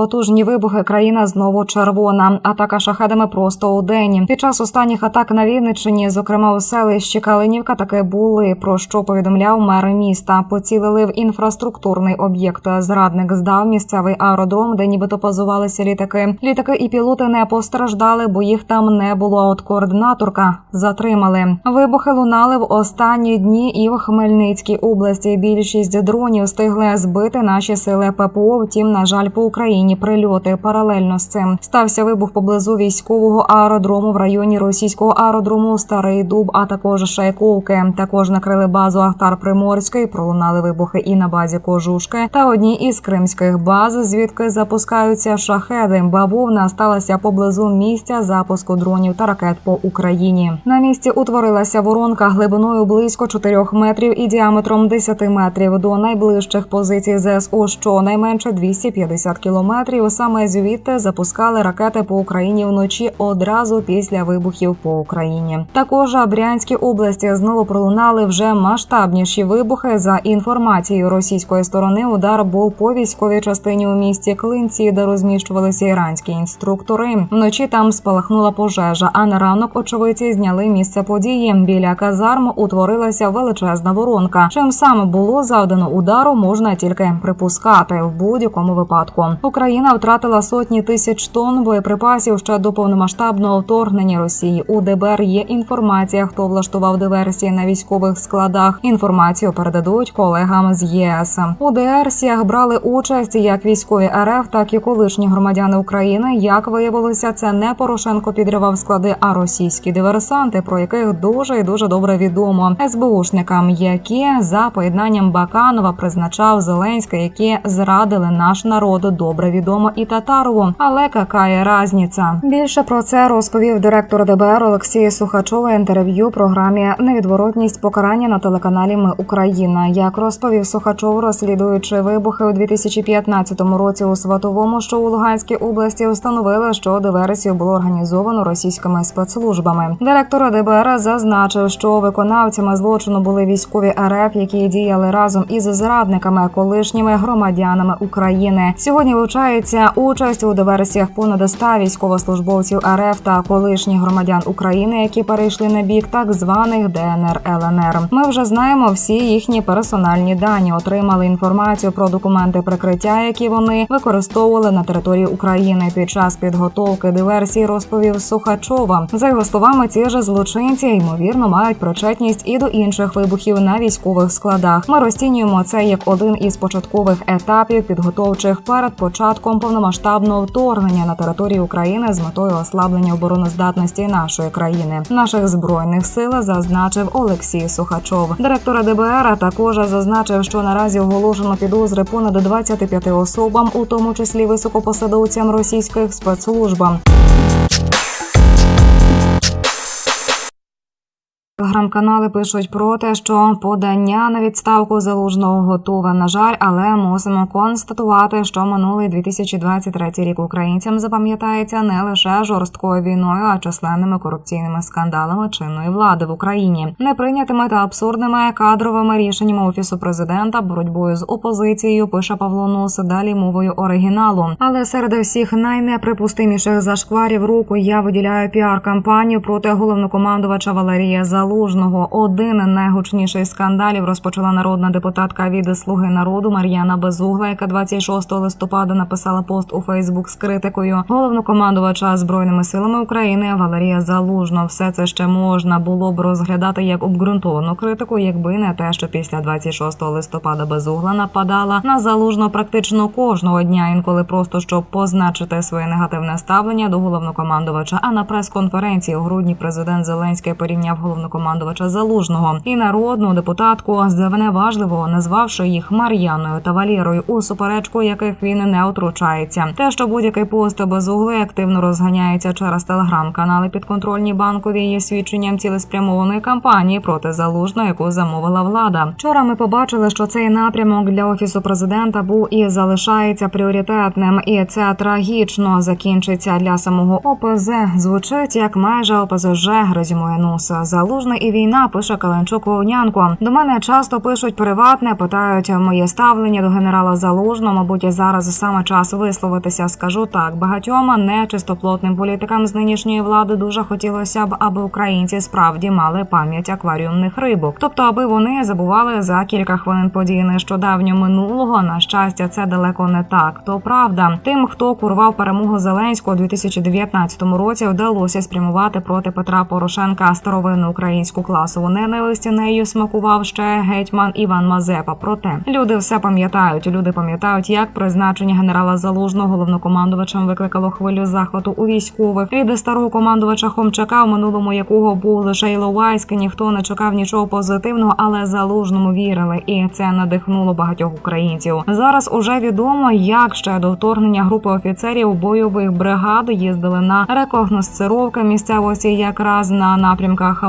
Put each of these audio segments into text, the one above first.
Потужні вибухи. Країна знову червона. Атака шахедами просто у день. Під час останніх атак на Вінниччині, зокрема у селищі Калинівка, таки були про що повідомляв мер міста. Поцілили в інфраструктурний об'єкт. Зрадник здав місцевий аеродром, де нібито позувалися літаки. Літаки і пілоти не постраждали, бо їх там не було. От координаторка затримали. Вибухи лунали в останні дні і в Хмельницькій області. Більшість дронів встигли збити наші сили ППО. Втім, на жаль, по Україні прильоти паралельно з цим стався вибух поблизу військового аеродрому в районі російського аеродрому Старий Дуб, а також Шайковки. Також накрили базу Ахтар Приморської. Пролунали вибухи і на базі Кожушки та одній із кримських баз, звідки запускаються шахеди. Бавовна сталася поблизу місця запуску дронів та ракет по Україні. На місці утворилася воронка глибиною близько 4 метрів і діаметром 10 метрів до найближчих позицій ЗСУ, щонайменше 250 кілометрів. Саме звідти запускали ракети по Україні вночі одразу після вибухів по Україні. Також Брянській області знову пролунали вже масштабніші вибухи. За інформацією російської сторони, удар був по військовій частині у місті Клинці, де розміщувалися іранські інструктори. Вночі там спалахнула пожежа. А на ранок очевидці зняли місце події. Біля казарм утворилася величезна воронка. Чим саме було завдано удару, можна тільки припускати в будь-якому випадку. Україна втратила сотні тисяч тонн боєприпасів ще до повномасштабного вторгнення Росії. У ДБР є інформація, хто влаштував диверсії на військових складах. Інформацію передадуть колегам з ЄС. У диверсіях брали участь як військові РФ, так і колишні громадяни України. Як виявилося, це не Порошенко підривав склади, а російські диверсанти, про яких дуже і дуже добре відомо СБУшникам, які за поєднанням Баканова призначав Зеленський, які зрадили наш народ. Добре відомо і Татарову. Але какая разниця? Більше про це розповів директор ДБР Олексій Сухачов у інтерв'ю програмі Невідворотність покарання на телеканалі Ми Україна. Як розповів Сухачов, розслідуючи вибухи у 2015 році у Сватовому, що у Луганській області встановили, що диверсію було організовано російськими спецслужбами. Директор ДБР зазначив, що виконавцями злочину були військові РФ, які діяли разом із зрадниками, колишніми громадянами України. Сьогодні вивчається участь у диверсіях понад 100 військовослужбовців РФ та колишніх громадян України, які перейшли на бік так званих ДНР ЛНР. Ми вже знаємо всі їхні персональні дані, отримали інформацію про документи прикриття, які вони використовували на території України під час підготовки диверсії. Розповів Сухачова. За його словами, ці ж злочинці ймовірно мають причетність і до інших вибухів на військових складах. Ми розцінюємо це як один із початкових етапів підготовчих перед початком повномасштабного вторгнення на територію України з метою ослаблення обороноздатності нашої країни, наших збройних сил, зазначив Олексій Сухачов. Директора ДБР також зазначив, що наразі оголошено підозри понад 25 особам, у тому числі високопосадовцям російських спецслужб. Телеграм-канали пишуть про те, що подання на відставку залужного готове. На жаль, але мусимо констатувати, що минулий 2023 рік українцям запам'ятається не лише жорсткою війною, а численними корупційними скандалами чинної влади в Україні, неприйнятими та абсурдними кадровими рішеннями офісу президента, боротьбою з опозицією. Пише Павло Нос далі мовою оригіналу. Але серед всіх найнеприпустиміших зашкварів року я виділяю піар-кампанію проти головнокомандувача Валерія Залужного. Один з найгучніших скандалів розпочала народна депутатка від Слуги народу Мар'яна Безугла, яка 26 листопада написала пост у Фейсбук з критикою головнокомандувача збройними силами України Валерія Залужного. Все це ще можна було б розглядати як обґрунтовану критику, якби не те, що після 26 листопада Безугла нападала на залужно практично кожного дня, інколи просто щоб позначити своє негативне ставлення до головнокомандувача. А на прес-конференції у грудні президент Зеленський порівняв головнокомандувача залужного і народну депутатку з неважливого, назвавши їх Мар'яною та Валєрою у суперечку, яких він не отручається. Те, що будь-який пост без угли активно розганяється через телеграм-канали підконтрольні банкові, є свідченням цілеспрямованої кампанії проти залужного, яку замовила влада. Вчора ми побачили, що цей напрямок для офісу президента був і залишається пріоритетним, і це трагічно закінчиться для самого ОПЗ. Звучить як майже ОПЗЖ резюмує НУС. Залужний залужний і війна. Пише Каленчук Вовнянко. До мене часто пишуть приватне, питають моє ставлення до генерала Залужного. Мабуть, зараз саме час висловитися. Скажу так, багатьом нечистоплотним політикам з нинішньої влади дуже хотілося б, аби українці справді мали пам'ять акваріумних рибок, тобто аби вони забували за кілька хвилин події нещодавньо минулого. На щастя, це далеко не так. То правда, тим, хто курвав перемогу Зеленського у 2019 році, вдалося спрямувати проти Петра Порошенка старовинну українську класову ненависть. Нею смакував ще гетьман Іван Мазепа. Проте люди все пам'ятають. Люди пам'ятають, як призначення генерала Залужного головнокомандувачем викликало хвилю захвату у військових. Від старого командувача Хомчака, в минулому якого був лише Іловайський, ніхто не чекав нічого позитивного, але залужному вірили, і це надихнуло багатьох українців. Зараз уже відомо, як ще до вторгнення групи офіцерів бойових бригад їздили на рекогносцировки місцевості, якраз на напрямках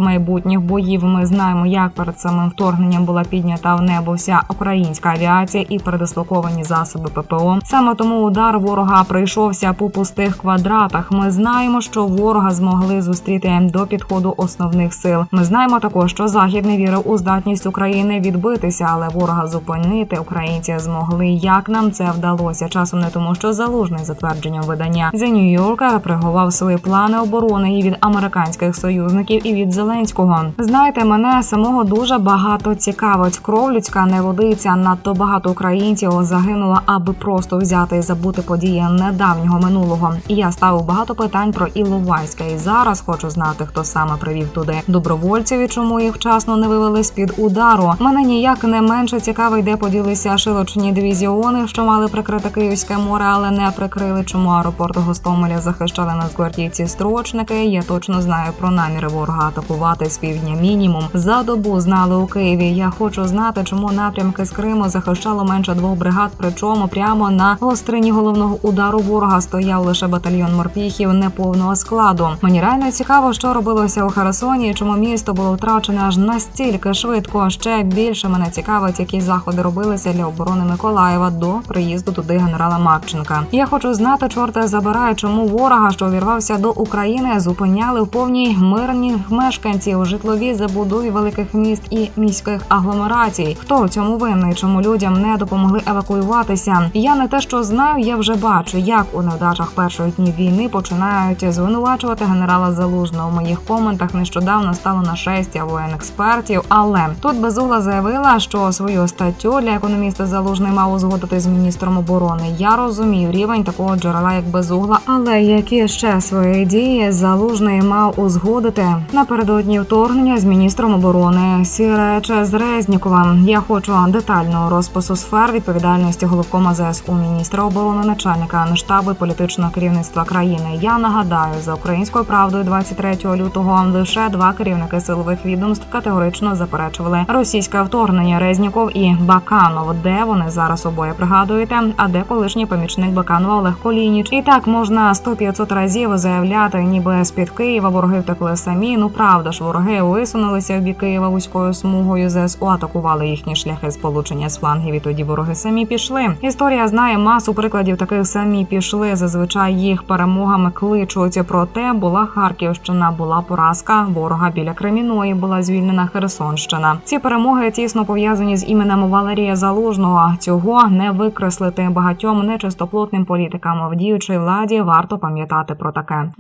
майбутніх боїв. Ми знаємо, як перед самим вторгненням була піднята в небо вся українська авіація і передислоковані засоби ППО. Саме тому удар ворога прийшовся по пустих квадратах. Ми знаємо, що ворога змогли зустріти до підходу основних сил. Ми знаємо також, що захід не вірив у здатність України відбитися, але ворога зупинити українці змогли. Як нам це вдалося? Часом не тому, що залужний за твердженням видання The New Yorker приховав свої плани оборони і від американських союзників, і від Зеленського. Знаєте, мене самого дуже багато цікавить. Кров людська не водиться. Надто багато українців загинуло, аби просто взяти і забути події недавнього минулого. І я ставив багато питань про Іловайське. І зараз хочу знати, хто саме привів туди добровольців і чому їх вчасно не вивели з під удару. Мене ніяк не менше цікавий, де поділися шилочні дивізіони, що мали прикрити Київське море, але не прикрили. Чому аеропорт Гостомеля захищали нацгвардійці строчники? Я точно знаю про наміри ворога атакувати з півдня мінімум. За добу знали у Києві. Я хочу знати, чому напрямки з Криму захищало менше двох бригад. Причому прямо на гострині головного удару ворога стояв лише батальйон морпіхів неповного складу. Мені реально цікаво, що робилося у Херсоні, і чому місто було втрачене аж настільки швидко. Ще більше мене цікавить, які заходи робилися для оборони Миколаєва до приїзду туди генерала Марченка. Я хочу знати, чорта забирає, чому ворога, що увірвався до України, зупиняли в повній мирні мешканців у житловій забудові великих міст і міських агломерацій. Хто у цьому винний? Чому людям не допомогли евакуюватися? Я не те, що знаю, я вже бачу, як у невдачах перших днів війни починають звинувачувати генерала Залужного. У моїх коментах нещодавно стало нашестя воєнекспертів. Але тут безугла заявила, що свою статтю для економіста Залужний мав узгодити з міністром оборони. Я розумію рівень такого джерела, як безугла, але які ще свої дії залужний мав узгодити напередодні вторгнення з міністром оборони Сірече з Резнікова. Я хочу детального розпису сфер відповідальності головкома ЗСУ міністра оборони, начальника штабу політичного керівництва країни. Я нагадаю за українською правдою 23 лютого лише два керівники силових відомств категорично заперечували російське вторгнення Резніков і Баканов. Де вони зараз обоє пригадуєте? А де колишній помічник Баканова Олег Колініч? І так можна 100-500 разів заявляти, ніби з під Києва вороги втекли самі. Ну правда ж, вороги висунулися в бік Києва вузькою смугою. ЗСУ атакували їхні шляхи сполучення з флангів. І тоді вороги самі пішли. Історія знає масу прикладів таких самі пішли. Зазвичай їх перемогами кличуть. Проте була Харківщина, була поразка ворога біля Креміної. Була звільнена Херсонщина. Ці перемоги тісно пов'язані з іменем Валерія Залужного. Цього не викреслити багатьом нечистоплотним політикам в діючій владі. Варто пам'ятати про таке.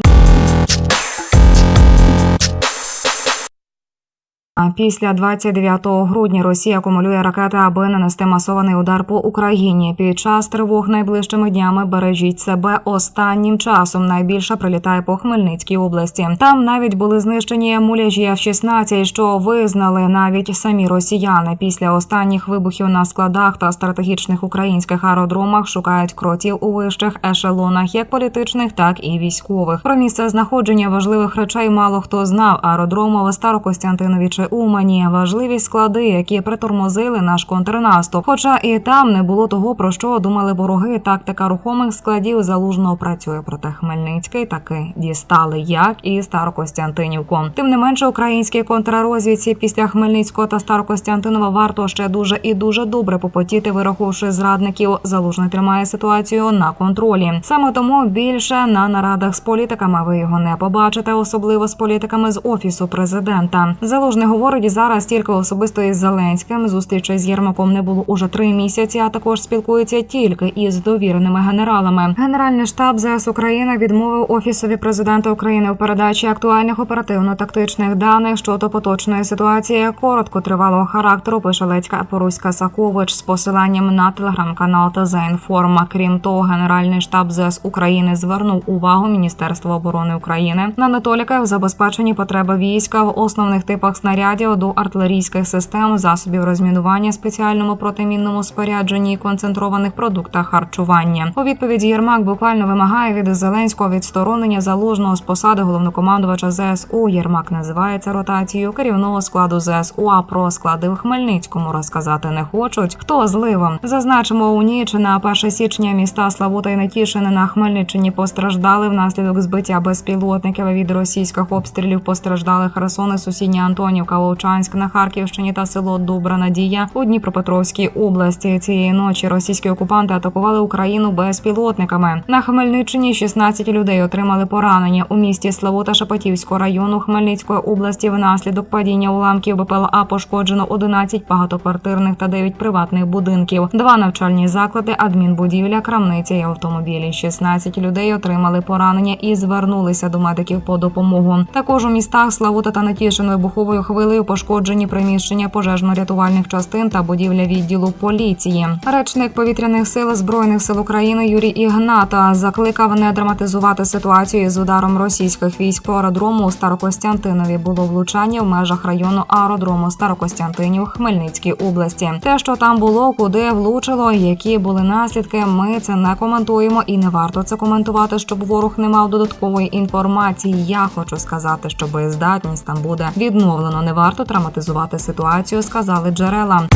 Після 29 грудня Росія акумулює ракети, аби нанести масований удар по Україні. Під час тривог найближчими днями бережіть себе останнім часом. Найбільше прилітає по Хмельницькій області. Там навіть були знищені муляжі F-16, що визнали навіть самі росіяни. Після останніх вибухів на складах та стратегічних українських аеродромах шукають кротів у вищих ешелонах, як політичних, так і військових. Про місце знаходження важливих речей мало хто знав. Аеродроми в Старокостянтинові чи Умані. Важливі склади, які притормозили наш контрнаступ. Хоча і там не було того, про що думали вороги. Тактика рухомих складів залужно працює проти Хмельницький. Таки дістали як і Старокостянтинівку. Тим не менше, українській контррозвідці після Хмельницького та Старокостянтинова варто ще дуже і дуже добре попотіти, вирахувавши зрадників. Залужний тримає ситуацію на контролі. Саме тому більше на нарадах з політиками ви його не побачите, особливо з політиками з офісу президента. Залужний говорить зараз тільки особисто із Зеленським. Зустрічей з Єрмаком не було уже три місяці. А також спілкується тільки із довіреними генералами. Генеральний штаб ЗС України відмовив офісові президента України у передачі актуальних оперативно-тактичних даних щодо поточної ситуації коротко тривалого характеру. Пише Лецька Поруська Сакович з посиланням на телеграм-канал ТЗ Інформа. Крім того, Генеральний штаб ЗС України звернув увагу Міністерства оборони України на недоліки в забезпеченні потреби війська в основних типах снарядів до артилерійських систем, засобів розмінування, спеціальному протимінному спорядженні і концентрованих продуктах харчування. У відповіді Єрмак буквально вимагає від Зеленського відсторонення залужного з посади головнокомандувача ЗСУ. Єрмак називається ротацією керівного складу ЗСУ. А про склади в Хмельницькому розказати не хочуть. Хто зливом зазначимо у ніч на 1 січня міста Славута і Нетішини на Хмельниччині постраждали внаслідок збиття безпілотників від російських обстрілів. Постраждали Херсон і сусідня Антонівка, Вовчанськ на Харківщині та село Добра Надія у Дніпропетровській області. Цієї ночі російські окупанти атакували Україну безпілотниками. На Хмельниччині 16 людей отримали поранення у місті Славута Шепетівського району Хмельницької області. Внаслідок падіння уламків БПЛА пошкоджено 11 багатоквартирних та 9 приватних будинків, два навчальні заклади, адмінбудівля, крамниця і автомобілі. 16 людей отримали поранення і звернулися до медиків по допомогу. Також у містах Славута та Нетішин вибуховою хвилею пошкоджені приміщення пожежно-рятувальних частин та будівля відділу поліції. Речник повітряних сил збройних сил України Юрій Ігната закликав не драматизувати ситуацію з ударом російських військ по аеродрому у Старокостянтинові. Було влучання в межах району аеродрому Старокостянтинів Хмельницькій області. Те, що там було, куди влучило, які були наслідки, ми це не коментуємо і не варто це коментувати, щоб ворог не мав додаткової інформації. Я хочу сказати, що боєздатність там буде відновлено. Не варто травматизувати ситуацію, сказали джерела.